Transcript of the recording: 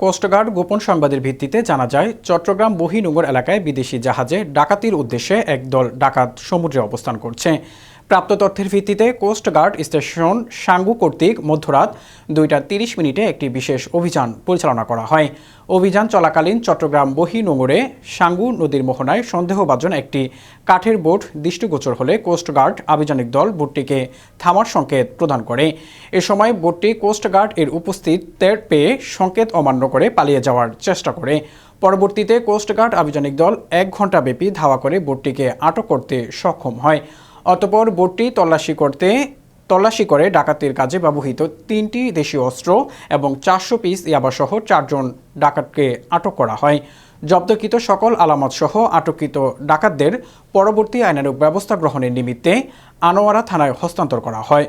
Coast guard গোপন সংবাদের ভিত্তিতে জানা যায়, চট্টগ্রাম বহিনুঙ্গর এলাকায় বিদেশি জাহাজে ডাকাতির উদ্দেশ্যে একদল ডাকাত সমুদ্রে অবস্থান করছে। প্রাপ্ত তথ্যের ভিত্তিতে কোস্টগার্ড স্টেশন সাঙ্গু কর্তৃক মধ্যরাত দুইটা তিরিশ মিনিটে একটি বিশেষ অভিযান পরিচালনা করা হয়। অভিযান চলাকালীন চট্টগ্রাম বহিনুঙ্গরে সাঙ্গু নদীর মোহনায় সন্দেহভাজন একটি কাঠের বোট দৃষ্টিগোচর হলে কোস্টগার্ড আভিযানিক দল বোটটিকে থামার সংকেত প্রদান করে। এ সময় বোটটি কোস্টগার্ড এর উপস্থিত টের পেয়ে সংকেত অমান্য করে পালিয়ে যাওয়ার চেষ্টা করে। পরবর্তীতে কোস্টগার্ড আভিযানিক দল এক ঘণ্টা ব্যাপী ধাওয়া করে বোটটিকে আটক করতে সক্ষম হয়। অতপর বোটটি তল্লাশি করতে, তল্লাশি করে ডাকাতির কাজে ব্যবহৃত তিনটি দেশীয় অস্ত্র এবং চারশো পিস ইয়াবাসহ চারজন ডাকাতকে আটক করা হয়। জব্দকৃত সকল আলামতসহ আটককৃত ডাকাতদের পরবর্তী আইনানুগ ব্যবস্থা গ্রহণের নিমিত্তে আনোয়ারা থানায় হস্তান্তর করা হয়।